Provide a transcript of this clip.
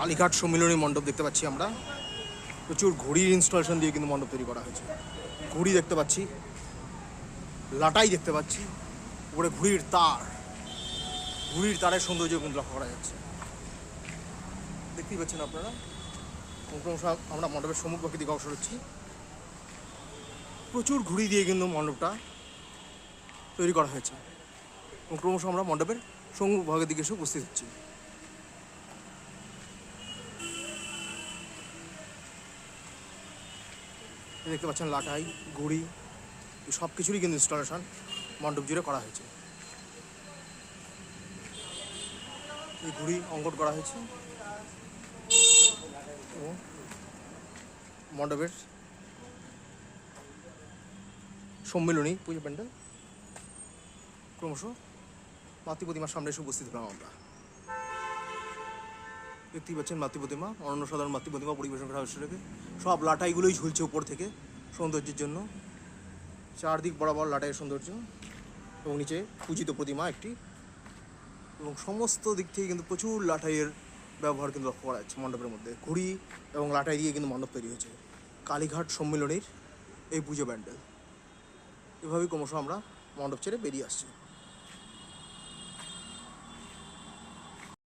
কালীঘাট সম্মিলনী মণ্ডপ দেখতে পাচ্ছি আমরা। প্রচুর ঘড়ির ইনস্টলেশন দিয়ে কিন্তু মণ্ডপ তৈরি করা হয়েছে। ঘড়ি দেখতে পাচ্ছি। লাটাই দেখতে পাচ্ছি। উপরে ঘুড়ির তার। ঘুড়ির তারের সৌন্দর্য কিন্তু লক্ষ্য করা যাচ্ছে। দেখতেই পাচ্ছেন আপনারা? ক্রমশ আমরা মণ্ডপের সম্মুখভাগে দিকে অবসর হচ্ছি প্রচুর ঘুড়ি দিয়ে কিন্তু মণ্ডপটা তৈরি করা হয়েছে। এবং ক্রমশ আমরা মণ্ডপের সম্মুখভাগের দিকে এসে উপস্থিত হচ্ছি। দেখতে পাচ্ছেন লাটাই ঘুড়ি সব কিছুরই কিন্তু ইনস্টলেশন মণ্ডপ জুড়ে করা হয়েছে। এই ঘুড়ি অঙ্কন করা হয়েছে। মণ্ডপের সম্মেলনী, পুজো প্যান্ডেল। ক্রমশ মাতৃ প্রতিমার সামনে এসে উপস্থিত হলাম আমরা। দেখতেই পাচ্ছেন মাতৃ প্রতিমা অনন্য সাধারণ মাতৃ প্রতিমা পরিবেশন করা হয়েছে সেটাকে সব লাটাইগুলোই ঝুলছে উপর থেকে সৌন্দর্যের জন্য। চারদিক বরাবর লাটাইয়ের সৌন্দর্য এবং নিচে পূজিত প্রতিমা একটি। এবং সমস্ত দিক থেকে কিন্তু প্রচুর লাটাইয়ের ব্যবহার কিন্তু লক্ষ্য করা যাচ্ছে মণ্ডপের মধ্যে। ঘুড়ি এবং লাটাই দিয়ে কিন্তু মণ্ডপ তৈরি হয়েছে। কালীঘাট সম্মেলনের এই পুজো প্যান্ডেল। এভাবেই ক্রমশ আমরা মণ্ডপ ছেড়ে বেরিয়ে আসছি।